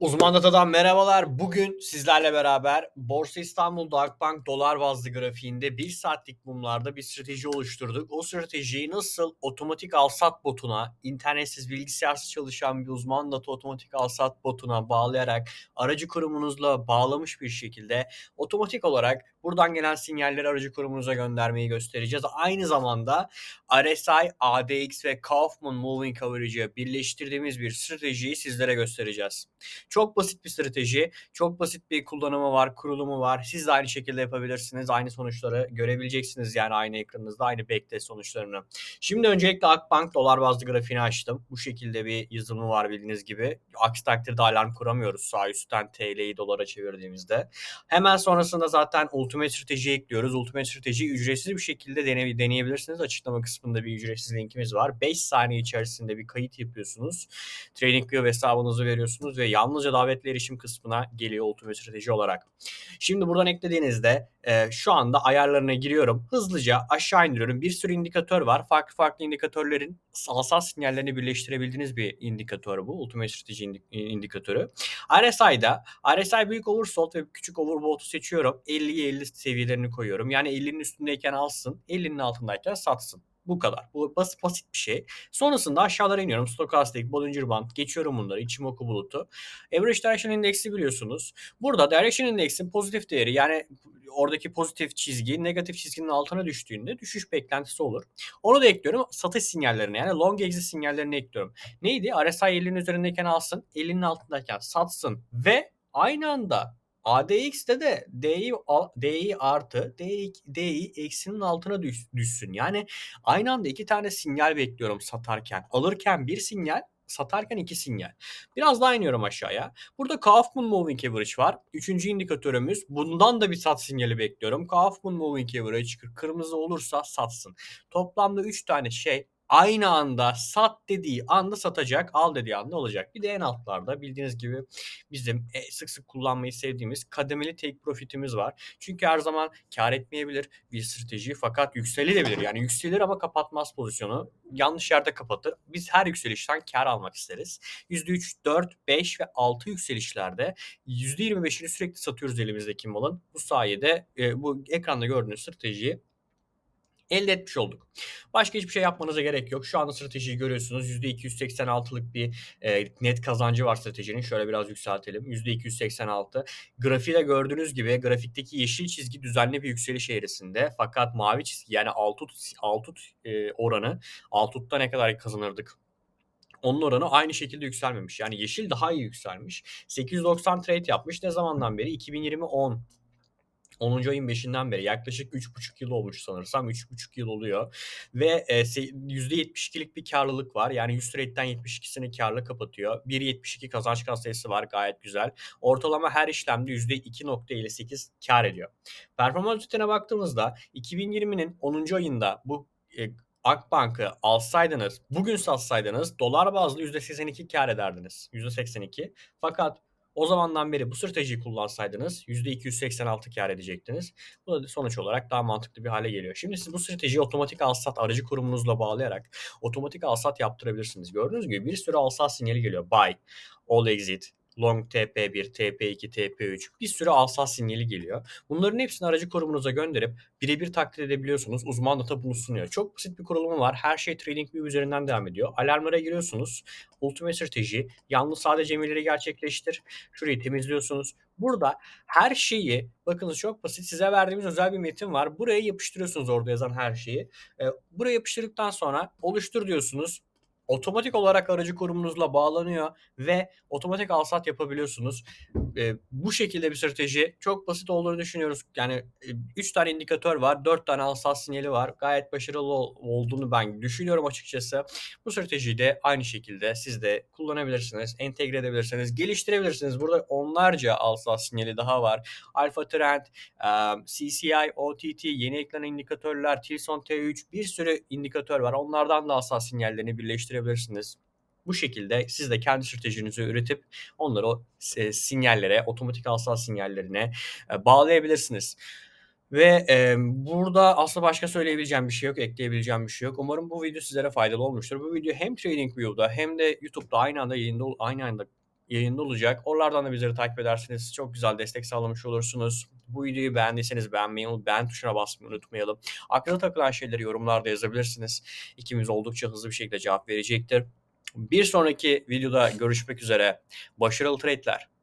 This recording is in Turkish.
Uzman Data'dan merhabalar. Bugün sizlerle beraber Borsa İstanbul Darkbank dolar bazlı grafiğinde 1 saatlik mumlarda bir strateji oluşturduk. O stratejiyi nasıl otomatik alsat botuna, internetsiz bilgisayarsız çalışan bir uzman data otomatik alsat botuna bağlayarak aracı kurumunuzla bağlamış bir şekilde otomatik olarak buradan gelen sinyalleri aracı kurumunuza göndermeyi göstereceğiz. Aynı zamanda RSI, ADX ve Kaufman Moving Average'ı birleştirdiğimiz bir stratejiyi sizlere göstereceğiz. Çok basit bir strateji. Çok basit bir kullanımı var, kurulumu var. Siz de aynı şekilde yapabilirsiniz. Aynı sonuçları görebileceksiniz yani aynı ekranınızda aynı backtest sonuçlarını. Şimdi öncelikle Akbank dolar bazlı grafiğini açtım. Bu şekilde bir yazılımı var bildiğiniz gibi. Aksi takdirde alarm kuramıyoruz sağ üstten TL'yi dolara çevirdiğimizde. Hemen sonrasında zaten Ultimate Strateji ekliyoruz. Ultimate Strateji ücretsiz bir şekilde dene deneyebilirsiniz. Açıklama kısmında bir ücretsiz linkimiz var. 5 saniye içerisinde bir kayıt yapıyorsunuz. TradingView hesabınızı veriyorsunuz ve yalnızca davetli erişim kısmına geliyor Ultimate Strateji olarak. Şimdi buradan eklediğinizde e, şu anda ayarlarına giriyorum. Hızlıca aşağı indiriyorum. Bir sürü indikatör var. Farklı farklı indikatörlerin salsal sinyallerini birleştirebildiğiniz bir indikatör bu. Ultimate Strateji indikatörü. RSI'da RSI büyük oversold ve küçük overbought'u seçiyorum. 50'ye 50 seviyelerini koyuyorum. Yani 50'nin üstündeyken alsın, 50'nin altındayken satsın. Bu kadar. Bu basit basit bir şey. Sonrasında aşağılara iniyorum. Stochastic, Bollinger Band. Geçiyorum bunları. İçimoku bulutu. Average Direction Index'i biliyorsunuz. Burada Direction Index'in pozitif değeri yani oradaki pozitif çizgi negatif çizginin altına düştüğünde düşüş beklentisi olur. Onu da ekliyorum. Satış sinyallerine yani long exit sinyallerini ekliyorum. Neydi? RSI 50'nin üzerindeyken alsın, 50'nin altındayken satsın ve aynı anda ADX'te de DI, DI artı DI, DI eksinin altına düş, düşsün. Yani aynı anda iki tane sinyal bekliyorum satarken. Alırken bir sinyal, satarken iki sinyal. Biraz daha iniyorum aşağıya. Burada Kaufman Moving Average var. Üçüncü indikatörümüz. Bundan da bir sat sinyali bekliyorum. Kaufman Moving Average kırmızı olursa satsın. Toplamda 3 tane şey aynı anda sat dediği anda satacak, al dediği anda olacak. Bir de en altlarda bildiğiniz gibi bizim e, sık sık kullanmayı sevdiğimiz kademeli take profitimiz var. Çünkü her zaman kar etmeyebilir bir strateji fakat yükselebilir. Yani yükselir ama kapatmaz pozisyonu. Yanlış yerde kapatır. Biz her yükselişten kar almak isteriz. %3, 4, 5 ve 6 yükselişlerde %25'ini sürekli satıyoruz elimizdeki malın. Bu sayede e, bu ekranda gördüğünüz stratejiyi elde etmiş olduk. Başka hiçbir şey yapmanıza gerek yok. Şu anda stratejiyi görüyorsunuz. %286'lık bir e, net kazancı var stratejinin. Şöyle biraz yükseltelim. %286. Grafiği gördüğünüz gibi grafikteki yeşil çizgi düzenli bir yükseliş eğrisinde. Fakat mavi çizgi yani altut, altut e, oranı altutta ne kadar kazanırdık onun oranı aynı şekilde yükselmemiş. Yani yeşil daha iyi yükselmiş. 890 trade yapmış. Ne zamandan beri? 2020 10 10. ayın 5'inden beri yaklaşık 3,5 yıl olmuş sanırsam. 3,5 yıl oluyor. Ve e, %72'lik bir karlılık var. Yani 100 trade'den 72'sini karlı kapatıyor. 1.72 kazanç sayısı var gayet güzel. Ortalama her işlemde %2.58 kar ediyor. Performans ütene baktığımızda 2020'nin 10. ayında bu e, Akbank'ı alsaydınız, bugün satsaydınız dolar bazlı %82 kar ederdiniz. %82. Fakat o zamandan beri bu stratejiyi kullansaydınız %286 kar edecektiniz. Bu da sonuç olarak daha mantıklı bir hale geliyor. Şimdi siz bu stratejiyi otomatik alsat aracı kurumunuzla bağlayarak otomatik alsat yaptırabilirsiniz. Gördüğünüz gibi bir sürü alsat sinyali geliyor. Buy, all exit, long TP1, TP2, TP3 bir sürü alsal sinyali geliyor. Bunların hepsini aracı kurumunuza gönderip birebir taklit edebiliyorsunuz. Uzman data bunu sunuyor. Çok basit bir kurulumu var. Her şey TradingView üzerinden devam ediyor. Alarmlara giriyorsunuz. Ultimate strateji. Yalnız sadece emirleri gerçekleştir. Şurayı temizliyorsunuz. Burada her şeyi bakınız çok basit size verdiğimiz özel bir metin var. Buraya yapıştırıyorsunuz orada yazan her şeyi. Buraya yapıştırdıktan sonra oluştur diyorsunuz otomatik olarak aracı kurumunuzla bağlanıyor ve otomatik alsat yapabiliyorsunuz. E, bu şekilde bir strateji çok basit olduğunu düşünüyoruz. Yani 3 e, tane indikatör var, 4 tane alsat sinyali var. Gayet başarılı olduğunu ben düşünüyorum açıkçası. Bu stratejiyi de aynı şekilde siz de kullanabilirsiniz, entegre edebilirsiniz, geliştirebilirsiniz. Burada onlarca alsat sinyali daha var. Alpha Trend, CCI, OTT, yeni eklenen indikatörler, Tilson T3 bir sürü indikatör var. Onlardan da alsat sinyallerini birleştirebilirsiniz geliştirebilirsiniz. Bu şekilde siz de kendi stratejinizi üretip onları o e, sinyallere, otomatik alsal sinyallerine e, bağlayabilirsiniz. Ve e, burada aslında başka söyleyebileceğim bir şey yok, ekleyebileceğim bir şey yok. Umarım bu video sizlere faydalı olmuştur. Bu video hem TradingView'da hem de YouTube'da aynı anda yayında aynı anda yayında olacak. Oralardan da bizleri takip ederseniz çok güzel destek sağlamış olursunuz. Bu videoyu beğendiyseniz beğenmeyi, beğen tuşuna basmayı unutmayalım. Aklına takılan şeyleri yorumlarda yazabilirsiniz. İkimiz oldukça hızlı bir şekilde cevap verecektir. Bir sonraki videoda görüşmek üzere. Başarılı trade'ler.